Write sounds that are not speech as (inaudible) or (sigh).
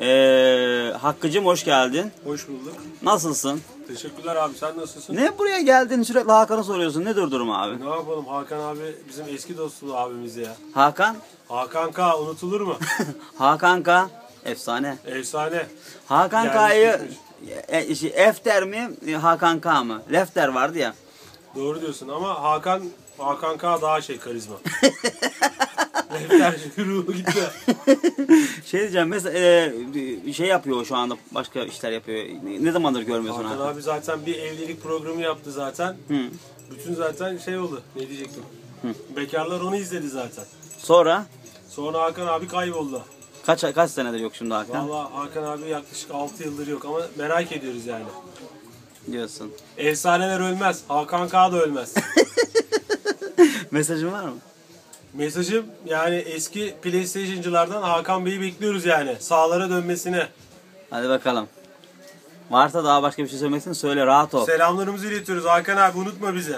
Ee, Hakkı'cım hoş geldin. Hoş bulduk. Nasılsın? Teşekkürler abi. Sen nasılsın? Ne buraya geldin sürekli Hakan'ı soruyorsun. Nedir durum abi? Ne yapalım Hakan abi bizim eski dostluğu abimiz ya. Hakan? Hakan K unutulur mu? (laughs) Hakan K. Efsane. Efsane. Hakan Gelmiş K'yı gitmiş. e, şey, Efter mi Hakan K mı? Lefter vardı ya. Doğru diyorsun ama Hakan Hakan K daha şey karizma. (laughs) Defter ruhu gitti. Şey diyeceğim mesela e, şey yapıyor şu anda başka işler yapıyor. Ne, ne zamandır görmüyorsun Hakan Hakan? abi zaten bir evlilik programı yaptı zaten. Hı. Bütün zaten şey oldu. Ne diyecektim? Bekarlar onu izledi zaten. Sonra Sonra Hakan abi kayboldu. kaç kaç senedir yok şimdi Hakan Valla Hakan abi yaklaşık 6 yıldır yok ama merak ediyoruz yani. diyorsun. Efsaneler ölmez. Hakan K da ölmez. (laughs) Mesajın var mı? Mesajım yani eski PlayStation'cılardan Hakan Bey'i bekliyoruz yani. Sağlara dönmesini. Hadi bakalım. Varsa daha başka bir şey söylemek söyle rahat ol. Selamlarımızı iletiyoruz. Hakan abi unutma bizi.